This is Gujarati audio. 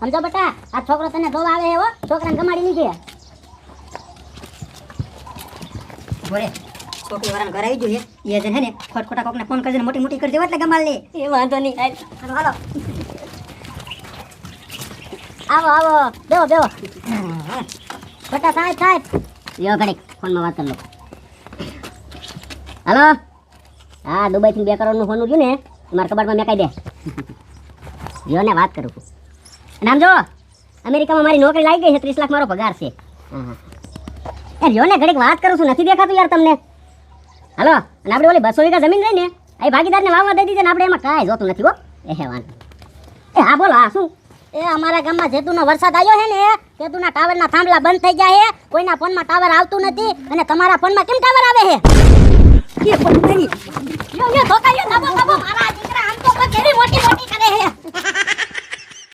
સમજો બેટા આ છોકરો તને જોવા આવે એવો છોકરાને ગમાડી નીકળે બોલે છોકરી વાળાને ઘર આવી જોઈએ એ જને ને ખોટ ખોટા કોકને ફોન કરીને મોટી મોટી કરી દેવા એટલે ગમાડ લે. એ વાંધો નહીં હાલો. હાલો આવો આવો બેવો બેવો બેટા સાહેબ સાહેબ. યો ઘડીક ફોનમાં વાત કરી લો. હાલો? હા દુબઈથી બે કરોડનું ફોન ઉઠ્યું ને મારા કબાટમાં મેકાઈ દે. યો ને વાત કરું. અને આમ જો અમેરિકામાં મારી નોકરી લાગી ગઈ છે ત્રીસ લાખ મારો પગાર છે. એ લ્યો ને ઘડીક વાત કરું છું નથી દેખાતું યાર તમને. હાલો અને આપણે ઓલી બસો વીઘા જમીન રહી ને એ ભાગીદારને વાવવા દઈ દીધી ને આપણે એમાં કાંઈ જોતું નથી હો. એ હે વાંધો. એ હા બોલો હા શું? એ અમારા ગામમાં જેતુનો વરસાદ આવ્યો છે ને જેતુના ટાવરના થાંભલા બંધ થઈ ગયા છે કોઈના ફોનમાં ટાવર આવતું નથી અને તમારા ફોનમાં કેમ ટાવર આવે છે?